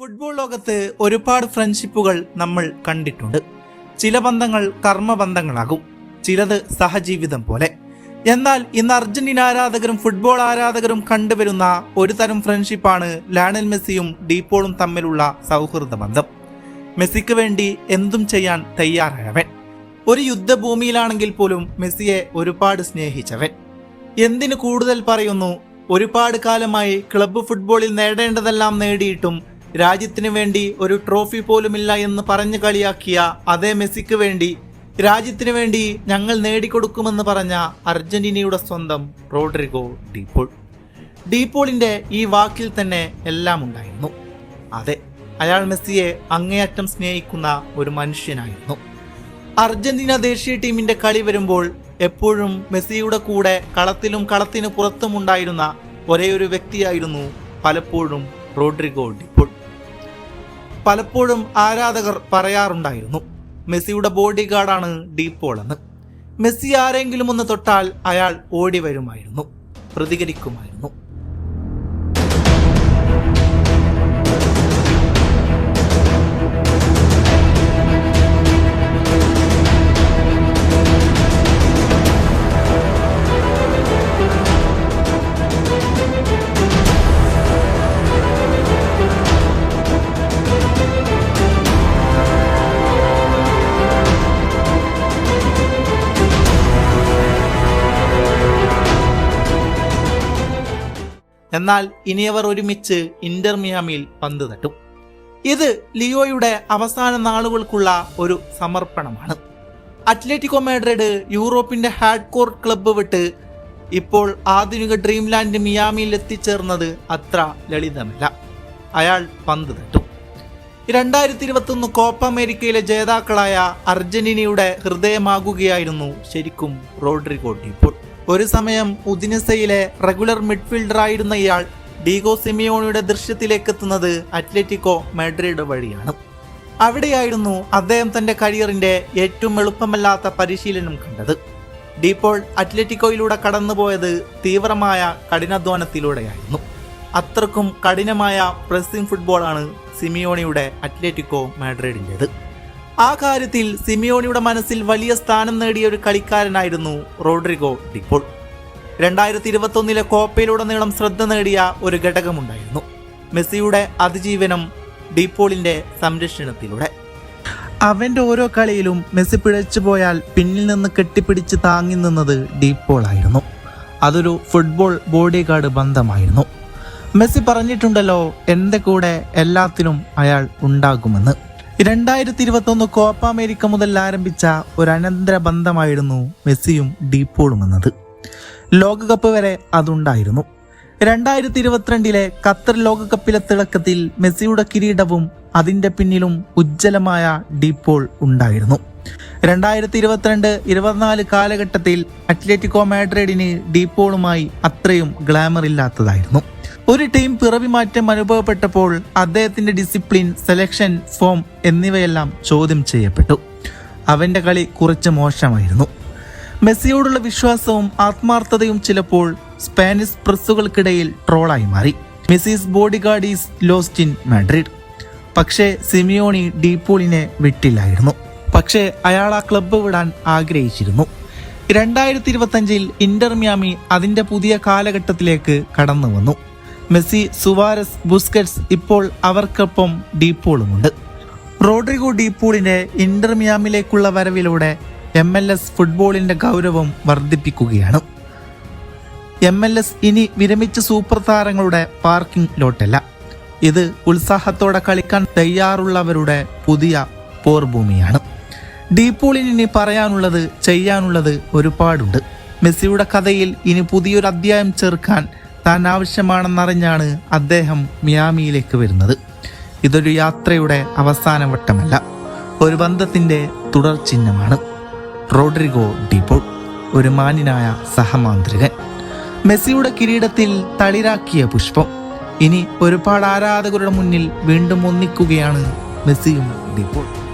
Football ലോകത്ത് ഒരുപാട് ഫ്രണ്ട്ഷിപ്പുകൾ നമ്മൾ കണ്ടിട്ടുണ്ട്. ചില ബന്ധങ്ങൾ കർമ്മബന്ധങ്ങളാകും. ചിലത് സഹജീവിതം പോലെ. എന്നാൽ ഇന്ന് അർജന്റീന ആരാധകരും ഫുട്ബോൾ ആരാധകരും കണ്ടുവരുന്ന ഒരു തരം ഫ്രണ്ട്ഷിപ്പാണ് ലാണൽ മെസ്സിയും ഡീപ്പോളും തമ്മിലുള്ള സൗഹൃദ ബന്ധം. മെസ്സിക്ക് വേണ്ടി എന്തും ചെയ്യാൻ തയ്യാറായവൻ. ഒരു യുദ്ധഭൂമിയിലാണെങ്കിൽ പോലും മെസ്സിയെ ഒരുപാട് സ്നേഹിച്ചവൻ. എന്തിനു കൂടുതൽ പറയുന്നു? ഒരുപാട് കാലമായി ക്ലബ്ബ് ഫുട്ബോളിൽ നേടേണ്ടതെല്ലാം നേടിയിട്ടും രാജ്യത്തിനു വേണ്ടി ഒരു ട്രോഫി പോലുമില്ല എന്ന് പറഞ്ഞു കളിയാക്കിയ അതേ മെസ്സിക്ക് വേണ്ടി രാജ്യത്തിന് വേണ്ടി ഞങ്ങൾ നേടിക്കൊടുക്കുമെന്ന് പറഞ്ഞ അർജന്റീനയുടെ സ്വന്തം റോഡ്രിഗോ ഡീപോൾ. ഡീപോളിന്റെ ഈ വാക്കിൽ തന്നെ എല്ലാം ഉണ്ടായിരുന്നു. അതെ അയാൾ മെസ്സിയെ അങ്ങേയറ്റം സ്നേഹിക്കുന്ന ഒരു മനുഷ്യനായിരുന്നു. അർജന്റീന ദേശീയ ടീമിന്റെ കളി വരുമ്പോൾ എപ്പോഴും മെസ്സിയുടെ കൂടെ കളത്തിലും കളത്തിന് പുറത്തും ഉണ്ടായിരുന്ന ഒരേ ഒരു വ്യക്തിയായിരുന്നു പലപ്പോഴും റോഡ്രിഗോ ഡിപ്പോൾ പലപ്പോഴും ആരാധകർ പറയാറുണ്ടായിരുന്നു മെസ്സിയുടെ ബോഡി ഗാർഡാണ് ഡീപ്പോൾ എന്ന് മെസ്സി ആരെങ്കിലും ഒന്ന് തൊട്ടാൽ അയാൾ ഓടി വരുമായിരുന്നു പ്രതികരിക്കുമായിരുന്നു. എന്നാൽ ഇനിയവർ ഒരുമിച്ച് ഇന്റർ മിയാമിയിൽ പന്ത് തട്ടും. ഇത് ലിയോയുടെ അവസാന നാളുകൾക്കുള്ള ഒരു സമർപ്പണമാണ്. അത്ലറ്റിക്കോ മാഡ്രിഡ് യൂറോപ്പിന്റെ ഹാർഡ് കോർ ക്ലബ്ബ് വിട്ട് ഇപ്പോൾ ആധുനിക ഡ്രീംലാൻഡ് മിയാമിയിൽ എത്തിച്ചേർന്നത് അത്ര ലളിതമല്ല. അയാൾ പന്ത് തട്ടും. രണ്ടായിരത്തി ഇരുപത്തൊന്ന് കോപ്പ അമേരിക്കയിലെ ജേതാക്കളായ അർജന്റീനയുടെ ഹൃദയമാകുകയായിരുന്നു ശരിക്കും റോഡ്രിഗോ ഡിപ്പോൾ. ഒരു സമയം ഉദിനസയിലെ റെഗുലർ മിഡ്ഫീൽഡർ ആയിരുന്ന ഇയാൾ ഡീഗോ സിമിയോണിയുടെ ദൃശ്യത്തിലേക്ക് എത്തുന്നത് അത്ലറ്റിക്കോ മാഡ്രിഡ് വഴിയാണ്. അവിടെയായിരുന്നു അദ്ദേഹം തന്റെ കരിയറിന്റെ ഏറ്റവും എളുപ്പമല്ലാത്ത പരിശീലനം കണ്ടത്. ഡീപ്പോൾ അത്ലറ്റിക്കോയിലൂടെ കടന്നുപോയത് തീവ്രമായ കഠിനാധ്വാനത്തിലൂടെയായിരുന്നു. അത്രക്കും കഠിനമായ പ്രസിംഗ് ഫുട്ബോളാണ് സിമിയോണിയുടെ അത്ലറ്റിക്കോ മാഡ്രിഡിന്റെത് ആ കാര്യത്തിൽ സിമിയോണിയുടെ മനസ്സിൽ വലിയ സ്ഥാനം നേടിയ ഒരു കളിക്കാരനായിരുന്നു റോഡ്രിഗോ ഡിപ്പോൾ. രണ്ടായിരത്തി ഇരുപത്തൊന്നിലെ കോപ്പയിലുടനീളം ശ്രദ്ധ നേടിയ ഒരു ഘടകമുണ്ടായിരുന്നു. മെസ്സിയുടെ അതിജീവനം ഡിപ്പോളിന്റെ സംരക്ഷണത്തിലൂടെ. അവന്റെ ഓരോ കളിയിലും മെസ്സി പിഴച്ചു പോയാൽ പിന്നിൽ നിന്ന് കെട്ടിപ്പിടിച്ച് താങ്ങി നിന്നത് ഡീപ്പോൾ ആയിരുന്നു. അതൊരു ഫുട്ബോൾ ബോഡി ഗാർഡ് ബന്ധമായിരുന്നു. മെസ്സി പറഞ്ഞിട്ടുണ്ടല്ലോ എന്റെ കൂടെ എല്ലാത്തിനും അയാൾ ഉണ്ടാകുമെന്ന്. രണ്ടായിരത്തി ഇരുപത്തൊന്ന് കോപ്പ അമേരിക്ക മുതൽ ആരംഭിച്ച ഒരു അനന്തര ബന്ധമായിരുന്നു മെസ്സിയും ഡീപ്പോളും എന്നത്. ലോകകപ്പ് വരെ അതുണ്ടായിരുന്നു. രണ്ടായിരത്തി ഇരുപത്തിരണ്ടിലെ ഖത്തർ ലോകകപ്പിലെ തിളക്കത്തിൽ മെസ്സിയുടെ കിരീടവും അതിന്റെ പിന്നിലും ഉജ്ജ്വലമായ ഡീപ്പോൾ ഉണ്ടായിരുന്നു. രണ്ടായിരത്തി ഇരുപത്തിരണ്ട് ഇരുപത്തിനാല് കാലഘട്ടത്തിൽ അത്ലറ്റിക്കോ മാഡ്രിഡിന് ഡീപ്പോളുമായി അത്രയും ഗ്ലാമർ ഇല്ലാത്തതായിരുന്നു. ഒരു ടീം പിറവി മാറ്റം അനുഭവപ്പെട്ടപ്പോൾ അദ്ദേഹത്തിന്റെ ഡിസിപ്ലിൻ സെലക്ഷൻ ഫോം എന്നിവയെല്ലാം ചോദ്യം ചെയ്യപ്പെട്ടു. അവന്റെ കളി കുറച്ച് മോശമായിരുന്നു. മെസ്സിയോടുള്ള വിശ്വാസവും ആത്മാർത്ഥതയും ചിലപ്പോൾ സ്പാനിഷ് പ്രസ്സുകൾക്കിടയിൽ ട്രോളായി മാറി. Messi's body guard is lost in Madrid. പക്ഷേ സിമിയോണി ഡീപോളിനെ വിട്ടില്ലായിരുന്നു. പക്ഷേ അയാൾ ആ ക്ലബ്ബ് വിടാൻ ആഗ്രഹിച്ചിരുന്നു. രണ്ടായിരത്തി ഇരുപത്തഞ്ചിൽ ഇന്റർ മിയാമി അതിന്റെ പുതിയ കാലഘട്ടത്തിലേക്ക് കടന്നു വന്നു മെസ്സി സുവാരസ് ബുസ്കറ്റ്സ് ഇപ്പോൾ അവർക്കൊപ്പം ഡീപ്പോളുമുണ്ട് റോഡ്രിഗോ ഡീപ്പോളിന്റെ ഇന്റർമിയാമിലേക്കുള്ള വരവിലൂടെ എം എൽ എസ് ഫുട്ബോളിന്റെ ഗൗരവം വർദ്ധിപ്പിക്കുകയാണ്. എം എൽ എസ് ഇനി വിരമിച്ച സൂപ്പർ താരങ്ങളുടെ പാർക്കിംഗ് ലോട്ടല്ല. ഇത് ഉത്സാഹത്തോടെ കളിക്കാൻ തയ്യാറുള്ളവരുടെ പുതിയ പോർഭൂമിയാണ്. ഡീപ്പോളിന് ഇനി പറയാനുള്ളത് ചെയ്യാനുള്ളത് ഒരുപാടുണ്ട്. മെസ്സിയുടെ കഥയിൽ ഇനി പുതിയൊരു അധ്യായം ചേർക്കാൻ താൻ ആവശ്യമാണെന്നറിഞ്ഞാണ് അദ്ദേഹം മിയാമിയിലേക്ക് വരുന്നത്. ഇതൊരു യാത്രയുടെ അവസാന വട്ടമല്ല. ഒരു ബന്ധത്തിന്റെ തുടർ ചിഹ്നമാണ്. റോഡ്രിഗോ ഡിപോൾ ഒരു മാന്യനായ സഹമാന്ത്രികൻ. മെസ്സിയുടെ കിരീടത്തിൽ തളിരാക്കിയ പുഷ്പം. ഇനി ഒരുപാട് ആരാധകരുടെ മുന്നിൽ വീണ്ടും ഒന്നിക്കുകയാണ് മെസ്സിയും ഡിപ്പോൾ